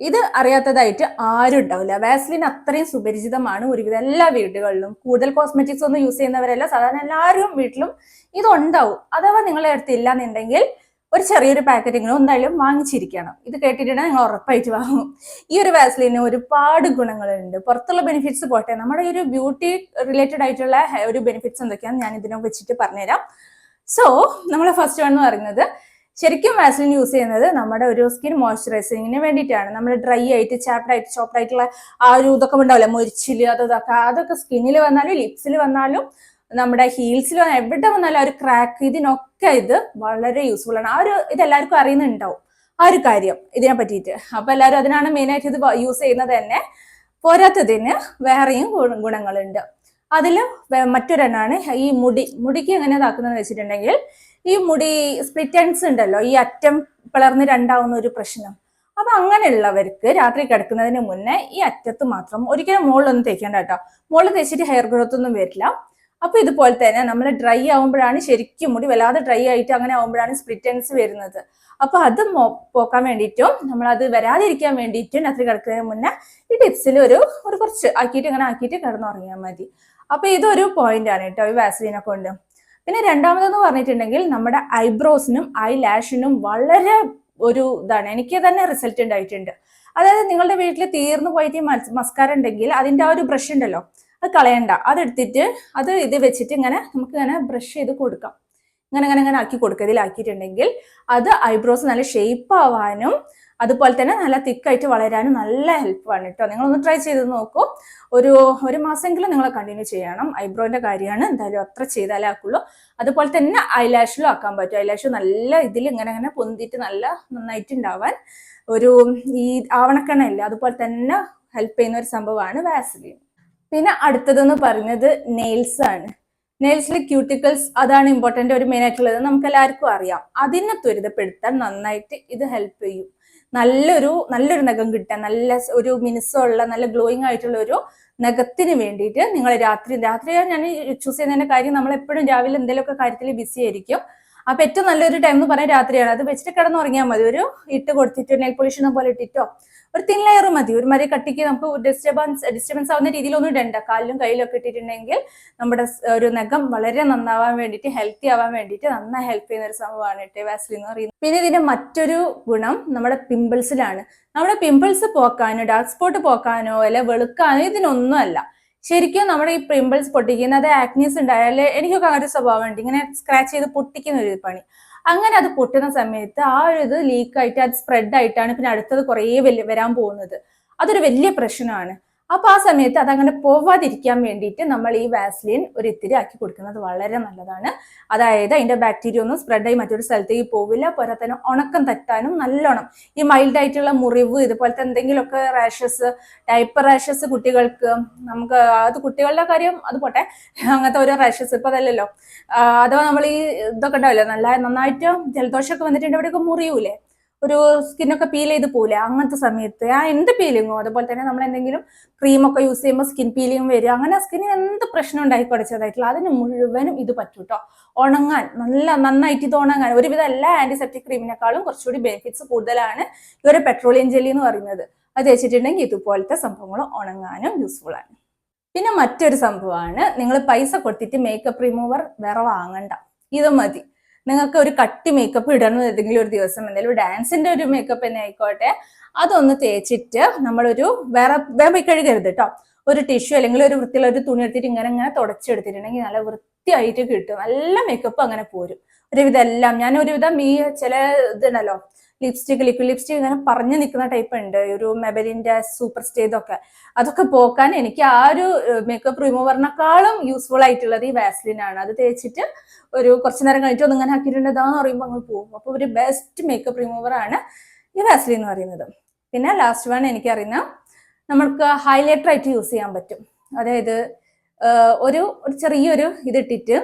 ഇത് അറിയാത്തതായിട്ട് ആരും ഉണ്ടാവില്ല. വാസ്ലിൻ അത്രയും സുപരിചിതമാണ് ഒരുവിധം എല്ലാ വീടുകളിലും. കൂടുതൽ കോസ്മെറ്റിക്സ് ഒന്നും യൂസ് ചെയ്യുന്നവരല്ല. സാധാരണ എല്ലാവരും വീട്ടിലും ഇത് ഉണ്ടാവും അഥവാ നിങ്ങളുടെ അടുത്ത് ഇല്ലാന്നുണ്ടെങ്കിൽ ഒരു ചെറിയൊരു പാക്കറ്റെങ്കിലും എന്തായാലും വാങ്ങിച്ചിരിക്കണം. ഇത് കേട്ടിട്ടുണ്ടെങ്കിൽ നിങ്ങൾ ഉറപ്പായിട്ട് വാങ്ങും. ഈ ഒരു വാസ്ലിന് ഒരുപാട് ഗുണങ്ങളുണ്ട്. പുറത്തുള്ള ബെനിഫിറ്റ്സ് പോട്ടെ. നമ്മുടെ ഒരു ബ്യൂട്ടി റിലേറ്റഡ് ആയിട്ടുള്ള ഒരു ബെനിഫിറ്റ്സ് എന്തൊക്കെയാണെന്ന് ഞാൻ ഇതിനെ വെച്ചിട്ട് പറഞ്ഞുതരാം. സോ നമ്മളെ ഫസ്റ്റ് വൺ എന്ന് പറയുന്നത് ശരിക്കും വാസ്ലിൻ യൂസ് ചെയ്യുന്നത് നമ്മുടെ ഒരു സ്കിൻ മോയ്സ്ചറൈസിങ്ങിന് വേണ്ടിയിട്ടാണ്. നമ്മൾ ഡ്രൈ ആയിട്ട് ചാപ്ഡ് ആയിട്ട് ചോപ്ഡ് ആയിട്ടുള്ള ആ ഒരു ഇതൊക്കെ ഉണ്ടാവില്ല? മുരിച്ചിൽ അത് ഇതൊക്കെ അതൊക്കെ സ്കിന്നിൽ വന്നാലും ലിപ്സിൽ വന്നാലും നമ്മുടെ ഹീൽസിൽ എവിടെ വന്നാലും ആ ഒരു ക്രാക്ക് ഇതിനൊക്കെ ഇത് വളരെ യൂസ്ഫുൾ ആണ്. ആ ഒരു ഇത് എല്ലാവർക്കും അറിയുന്നുണ്ടാവും. ആ ഒരു കാര്യം ഇതിനെ പറ്റിയിട്ട്. അപ്പൊ എല്ലാവരും അതിനാണ് മെയിനായിട്ട് ഇത് യൂസ് ചെയ്യുന്നത് തന്നെ. പോരാത്തതിന് വേറെയും ഗുണ- ഗുണങ്ങളുണ്ട്. അതിൽ മറ്റൊരെണ്ണാണ് ഈ മുടി. മുടിക്ക് എങ്ങനെ ഇതാക്കുന്നതെന്ന് വെച്ചിട്ടുണ്ടെങ്കിൽ ഈ മുടി സ്പ്ലിറ്റ് എൻഡ്സ് ഉണ്ടല്ലോ ഈ അറ്റം പിളർന്ന് രണ്ടാവുന്ന ഒരു പ്രശ്നം. അപ്പൊ അങ്ങനെയുള്ളവർക്ക് രാത്രി കിടക്കുന്നതിന് മുന്നേ ഈ അറ്റത്ത് മാത്രം ഒരിക്കലും മുകളിലൊന്നും തേക്കേണ്ട കേട്ടോ. മുകളിൽ തേച്ചിട്ട് ഹെയർ ഗ്രോത്ത് ഒന്നും വരില്ല. അപ്പൊ ഇതുപോലെ തന്നെ നമ്മൾ ഡ്രൈ ആവുമ്പോഴാണ് ശരിക്കും മുടി വല്ലാതെ ഡ്രൈ ആയിട്ട് അങ്ങനെ ആവുമ്പോഴാണ് സ്പ്ലിറ്റ് എൻഡ്സ് വരുന്നത്. അപ്പൊ അത് പോക്കാൻ വേണ്ടിയിട്ടും നമ്മൾ അത് വരാതിരിക്കാൻ വേണ്ടിയിട്ടും രാത്രി കിടക്കുന്നതിന് മുന്നേ ഈ ടിപ്സിൽ ഒരു ഒരു കുറച്ച് ആക്കിയിട്ട് ഇങ്ങനെ ആക്കിയിട്ട് കിടന്നുറങ്ങിയാൽ മതി. അപ്പൊ ഇതൊരു പോയിന്റ് ആണ് കേട്ടോ ഈ വാസലിനെ കൊണ്ട്. പിന്നെ രണ്ടാമതെന്ന് പറഞ്ഞിട്ടുണ്ടെങ്കിൽ നമ്മുടെ ഐബ്രോസിനും ഐ ലാഷിനും വളരെ ഒരു ഇതാണ്. എനിക്ക് തന്നെ റിസൾട്ട് ഉണ്ടായിട്ടുണ്ട്. അതായത് നിങ്ങളുടെ വീട്ടിൽ തീർന്നു പോയിട്ട് മസ്കാര ഉണ്ടെങ്കിൽ അതിന്റെ ആ ഒരു ബ്രഷ് ഉണ്ടല്ലോ അത് കളയണ്ട. അതെടുത്തിട്ട് അത് ഇത് വെച്ചിട്ട് ഇങ്ങനെ നമുക്ക് ഇങ്ങനെ ബ്രഷ് ചെയ്ത് കൊടുക്കാം. ഇങ്ങനെ അങ്ങനെ അങ്ങനെ ആക്കി കൊടുക്കുക. ഇതിലാക്കിയിട്ടുണ്ടെങ്കിൽ അത് ഐബ്രോസ് നല്ല ഷേപ്പ് ആവാനും അതുപോലെ തന്നെ നല്ല തിക്കായിട്ട് വളരാനും നല്ല ഹെൽപ്പാണ് കേട്ടോ നിങ്ങളൊന്ന് ട്രൈ ചെയ്ത് നോക്കൂ. ഒരു ഒരു മാസമെങ്കിലും നിങ്ങൾ കണ്ടിന്യൂ ചെയ്യണം. ഐബ്രോയിന്റെ കാര്യമാണ് എന്തായാലും അത്ര ചെയ്താലേ ആക്കുള്ളൂ. അതുപോലെ തന്നെ ഐലാഷിലും ആക്കാൻ പറ്റും. ഐലാഷ് നല്ല ഇതിൽ ഇങ്ങനെ ഇങ്ങനെ പൊന്തിയിട്ട് നല്ല നന്നായിട്ട് ഉണ്ടാവാൻ ഒരു ഈ ആവണക്കണയില്ല അതുപോലെ തന്നെ ഹെൽപ്പ് ചെയ്യുന്ന ഒരു സംഭവമാണ് വാസലിൻ പിന്നെ അടുത്തതെന്ന് പറയുന്നത് നെയിൽസ് ആണ്. നെയിൽസിലെ ക്യൂട്ടിക്കിൾസ് അതാണ് ഇമ്പോർട്ടന്റ് ഒരു മെയിൻ ആയിട്ടുള്ളത്. നമുക്ക് എല്ലാവർക്കും അറിയാം. അതിനെ ത്വരിതപ്പെടുത്താൻ നന്നായിട്ട് ഇത് ഹെൽപ്പ് ചെയ്യും. നല്ലൊരു നല്ലൊരു നഖം കിട്ടാൻ നല്ല ഒരു മിനുസമുള്ള നല്ല ഗ്ലോയിങ് ആയിട്ടുള്ള ഒരു നഖത്തിന് വേണ്ടിയിട്ട് നിങ്ങൾ രാത്രി രാത്രി ഞാൻ ചൂസ് ചെയ്യുന്നതിന്റെ കാര്യം നമ്മൾ എപ്പോഴും രാവിലെ എന്തെങ്കിലുമൊക്കെ കാര്യത്തിൽ ബിസി ആയിരിക്കും. അപ്പൊ ഏറ്റവും നല്ലൊരു ടൈം എന്ന് പറയാൻ രാത്രിയാണ്. അത് വെച്ചിട്ട് കിടന്നുറങ്ങിയാൽ മതി. ഒരു ഇട്ട് കൊടുത്തിട്ട് നെൽ പൊളിഷനെ പോലെ ഇട്ടിട്ടോ ഒരു തിൻ ലെയർ മതി. ഒരു മരി കട്ടിക്ക് നമുക്ക് ഡിസ്റ്റർബൻസ് ഡിസ്റ്റർബൻസ് ആവുന്ന രീതിയിലൊന്നും ഇടണ്ട. കാലിലും കയ്യിലൊക്കെ ഇട്ടിട്ടുണ്ടെങ്കിൽ നമ്മുടെ ഒരു നഖം വളരെ നന്നാവാൻ വേണ്ടിയിട്ട് ഹെൽത്തി ആവാൻ വേണ്ടിയിട്ട് നന്നായി ഹെൽപ്പ് ചെയ്യുന്ന ഒരു സംഭവമാണ് കേട്ടോ വാസ്ലിൻ എന്ന് പറയുന്നത്. പിന്നെ ഇതിന്റെ മറ്റൊരു ഗുണം നമ്മുടെ പിമ്പിൾസിലാണ് നമ്മുടെ പിമ്പിൾസ് പോക്കാനോ ഡാർക്ക് സ്പോട്ട് പോക്കാനോ അല്ലെ വെളുക്കാനോ ഇതിനൊന്നും അല്ല. ശരിക്കും നമ്മുടെ ഈ പിമ്പിൾസ് പൊട്ടിക്കുന്ന അത് ആക്നീസ് ഉണ്ടായാൽ എനിക്കൊക്കെ അങ്ങനെ ഒരു സ്വഭാവമുണ്ട്. ഇങ്ങനെ സ്ക്രാച്ച് ചെയ്ത് പൊട്ടിക്കുന്ന ഒരു പണി. അങ്ങനെ അത് പൊട്ടുന്ന സമയത്ത് ആ ഒരു ഇത് ലീക്ക് ആയിട്ട് അത് സ്പ്രെഡ് ആയിട്ടാണ് പിന്നെ അടുത്തത് കുറേ വരാൻ പോകുന്നത്. അതൊരു വലിയ പ്രശ്നമാണ്. അപ്പൊ ആ സമയത്ത് അതങ്ങനെ പോവാതിരിക്കാൻ വേണ്ടിയിട്ട് നമ്മൾ ഈ വാസ്ലിൻ ഒരു ഇത്തിരി ആക്കി കൊടുക്കുന്നത് വളരെ നല്ലതാണ്. അതായത് അതിന്റെ ബാക്ടീരിയ ഒന്നും സ്പ്രെഡ് ആയി മറ്റൊരു സ്ഥലത്തേക്ക് പോവില്ല. പോരാ തന്നെ ഉണക്കം തട്ടാനും നല്ലോണം. ഈ മൈൽഡ് ആയിട്ടുള്ള മുറിവ് ഇതുപോലത്തെ എന്തെങ്കിലുമൊക്കെ റാഷസ് ടൈപ്പ് റാഷസ് കുട്ടികൾക്ക് നമുക്ക് അത് കുട്ടികളുടെ കാര്യം അത് പോട്ടെ. അങ്ങനത്തെ ഓരോ റാഷസ് ഇപ്പൊ അതല്ലല്ലോ. അഥവാ നമ്മൾ ഈ ഇതൊക്കെ ഉണ്ടാവില്ലേ? നല്ല നന്നായിട്ട് ജലദോഷമൊക്കെ വന്നിട്ടുണ്ട് അവിടെയൊക്കെ മുറിയൂലേ? ഒരു സ്കിന്നൊക്കെ പീൽ ചെയ്ത് പോലെ അങ്ങനത്തെ സമയത്ത്. ആ എന്ത് പീലിങ്ങോ അതുപോലെ തന്നെ നമ്മൾ എന്തെങ്കിലും ക്രീമൊക്കെ യൂസ് ചെയ്യുമ്പോൾ സ്കിൻ പീലിംഗ് വരിക അങ്ങനെ സ്കിന്നിന് എന്ത് പ്രശ്നം ഉണ്ടായി പഠിച്ചതായിട്ടുള്ള അതിന് മുഴുവനും ഇത് പറ്റും കേട്ടോ ഉണങ്ങാൻ നല്ല നന്നായിട്ട് ഇത് ഉണങ്ങാൻ. ഒരുവിധം എല്ലാ ആന്റിസെപ്റ്റിക് ക്രീമിനേക്കാളും കുറച്ചുകൂടി ബെനിഫിറ്റ്സ് കൂടുതലാണ് ഈ ഒരു പെട്രോളിയം ജെല്ലി എന്ന് പറയുന്നത്. അത് വെച്ചിട്ടുണ്ടെങ്കിൽ ഇതുപോലത്തെ സംഭവങ്ങൾ ഉണങ്ങാനും യൂസ്ഫുൾ ആണ്. പിന്നെ മറ്റൊരു സംഭവമാണ് നിങ്ങൾ പൈസ കൊടുത്തിട്ട് മേക്കപ്പ് റിമൂവർ വേറെ വാങ്ങണ്ട. ഇത് മതി. നിങ്ങൾക്ക് ഒരു കട്ടി മേക്കപ്പ് ഇടണം ഏതെങ്കിലും ഒരു ദിവസം എന്തെങ്കിലും ഡാൻസിന്റെ ഒരു മേക്കപ്പ് തന്നെ ആയിക്കോട്ടെ. അതൊന്ന് തേച്ചിട്ട് നമ്മളൊരു വേറെ വേറെ കഴുകരുത് കേട്ടോ ഒരു ടിഷ്യൂ അല്ലെങ്കിൽ ഒരു വൃത്തിയുള്ള ഒരു തുണി എടുത്തിട്ട് ഇങ്ങനെ ഇങ്ങനെ തുടച്ചെടുത്തിട്ടുണ്ടെങ്കിൽ നല്ല വൃത്തിയായിട്ട് കിട്ടും. നല്ല മേക്കപ്പ് അങ്ങനെ പോരും. ഒരുവിധം എല്ലാം ഞാൻ ഒരുവിധം ഈ ചില ഇതുണ്ടല്ലോ ലിപ്സ്റ്റിക് ലിക്വിഡ് ലിപ്സ്റ്റിക് ഇങ്ങനെ പറഞ്ഞു നിൽക്കുന്ന ടൈപ്പ് ഉണ്ട്. ഒരു മെബലിന്റെ സൂപ്പർ സ്റ്റേ ഇതൊക്കെ അതൊക്കെ പോക്കാൻ എനിക്ക് ആ ഒരു മേക്കപ്പ് റിമൂവറിനെക്കാളും യൂസ്ഫുൾ ആയിട്ടുള്ളത് ഈ വാസ്ലിൻ ആണ്. അത് തേച്ചിട്ട് ഒരു കുറച്ച് നേരം കഴിഞ്ഞിട്ട് ഒന്ന് ഇങ്ങനെ ആക്കിയിട്ടുണ്ട്. പറയുമ്പോൾ അങ്ങ് പോകും. അപ്പോൾ ഒരു ബെസ്റ്റ് മേക്കപ്പ് റിമൂവർ ആണ് ഈ വാസ്ലിൻ എന്ന് പറയുന്നത്. പിന്നെ ലാസ്റ്റ് വൺ എനിക്കറിയുന്ന നമുക്ക് ഹൈലൈറ്റർ ആയിട്ട് യൂസ് ചെയ്യാൻ പറ്റും. അതായത് ഒരു ഒരു ചെറിയൊരു ഇതിട്ടിട്ട്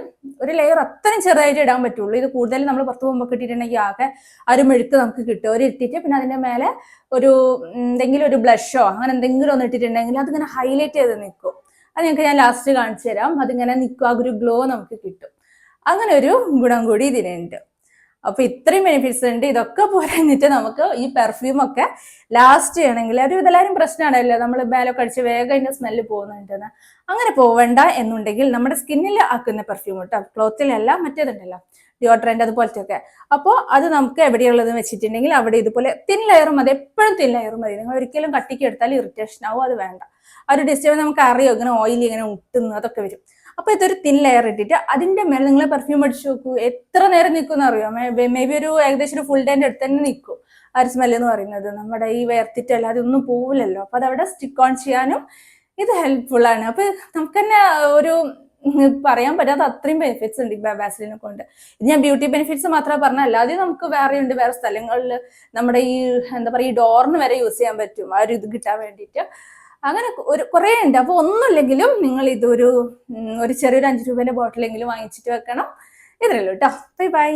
ഒരു ലെയർ അത്രയും ചെറുതായിട്ട് ഇടാൻ പറ്റുള്ളൂ. ഇത് കൂടുതൽ നമ്മൾ പുറത്ത് പോകുമ്പോൾ ഇട്ടിട്ടുണ്ടെങ്കിൽ ആകെ ആ ഒരു മെഴുക്ക് നമുക്ക് കിട്ടും. ഒരു ഇട്ടിട്ട് പിന്നെ അതിന്റെ മേലെ ഒരു എന്തെങ്കിലും ഒരു ബ്ലഷോ അങ്ങനെ എന്തെങ്കിലും ഒന്ന് ഇട്ടിട്ടുണ്ടെങ്കിൽ അതിങ്ങനെ ഹൈലൈറ്റ് ചെയ്ത് നിൽക്കും അത് ഞങ്ങൾക്ക് ഞാൻ ലാസ്റ്റ് കാണിച്ചു തരാം. അതിങ്ങനെ നിൽക്കും ആ ഒരു ഗ്ലോ നമുക്ക് കിട്ടും. അങ്ങനെ ഒരു ഗുണം കൂടി ഇതിനുണ്ട്. അപ്പൊ ഇത്രയും ബെനിഫിറ്റ്സ് ഉണ്ട്. ഇതൊക്കെ പോരാഞ്ഞിട്ട് നമുക്ക് ഈ പെർഫ്യൂം ഒക്കെ ലാസ്റ്റ് ചെയ്യണമെങ്കിൽ ഒരു ഇതെല്ലാവരും പ്രശ്നമാണല്ലോ. നമ്മൾ ബാലൊക്കെ അടിച്ച് വേഗം അതിന്റെ സ്മെല്ല് പോകുന്നുണ്ടെന്ന്. അങ്ങനെ പോവണ്ട എന്നുണ്ടെങ്കിൽ നമ്മുടെ സ്കിന്നിൽ ആക്കുന്ന പെർഫ്യൂം കേട്ടോ. ക്ലോത്തിലല്ല മറ്റേതുണ്ടല്ലോ. ഡിയോഡ്രന്റ് അതുപോലത്തെ ഒക്കെ അപ്പോൾ അത് നമുക്ക് എവിടെയുള്ളതെന്ന് വെച്ചിട്ടുണ്ടെങ്കിൽ അവിടെ ഇതുപോലെ തിൻ ലെയറും മതി. എപ്പോഴും തിൻ ലെയറും മതി. നിങ്ങൾ ഒരിക്കലും കട്ടിക്ക് എടുത്താൽ ഇറിറ്റേഷൻ ആവും. അത് വേണ്ട. ആ ഒരു ഡിസ്റ്റർബ് നമുക്ക് അറിയാം? ഇങ്ങനെ ഓയിൽ ഇങ്ങനെ മുട്ടുന്നു അതൊക്കെ വരും. അപ്പൊ ഇതൊരു തിൻ ലെയർ ഇട്ടിട്ട് അതിന്റെ മേലെ നിങ്ങൾ പെർഫ്യൂം അടിച്ചു നോക്കൂ. എത്ര നേരം നിൽക്കും അറിയോ? മേ ബി ഒരു ഏകദേശം ഒരു ഫുൾ ഡേന്റെ അടുത്ത് തന്നെ നിൽക്കും ആ ഒരു സ്മെല്ല് എന്ന് പറയുന്നത്. നമ്മുടെ ഈ വേർത്തിട്ട് അല്ലാതെ ഒന്നും പോവില്ലല്ലോ. അപ്പൊ അതവിടെ സ്റ്റിക്ക് ഓൺ ചെയ്യാനും ഇത് ഹെൽപ്ഫുൾ ആണ്. അപ്പൊ നമുക്ക് തന്നെ ഒരു പറയാൻ പറ്റാത്ത അത്രയും ബെനിഫിറ്റ്സ് ഉണ്ട് ഈ ബാസിലിനെ കൊണ്ട്. ഇത് ഞാൻ ബ്യൂട്ടി ബെനിഫിറ്റ്സ് മാത്രമേ പറഞ്ഞ അല്ലാതെ നമുക്ക് വേറെ ഉണ്ട്. വേറെ സ്ഥലങ്ങളിൽ നമ്മുടെ ഈ എന്താ പറയുക ഈ ഡോറിന് വരെ യൂസ് ചെയ്യാൻ പറ്റും. ആ ഒരു ഇത് കിട്ടാൻ വേണ്ടിയിട്ട്. അങ്ങനെ ഒരു കുറേ ഉണ്ട്. അപ്പോൾ ഒന്നുമില്ലെങ്കിലും നിങ്ങൾ ഇതൊരു ഒരു ചെറിയൊരു അഞ്ച് രൂപേന്റെ ബോട്ടിലെങ്കിലും വാങ്ങിച്ചിട്ട് വെക്കണം. ഇത്രയല്ലോ കേട്ടോ ബൈ ബൈ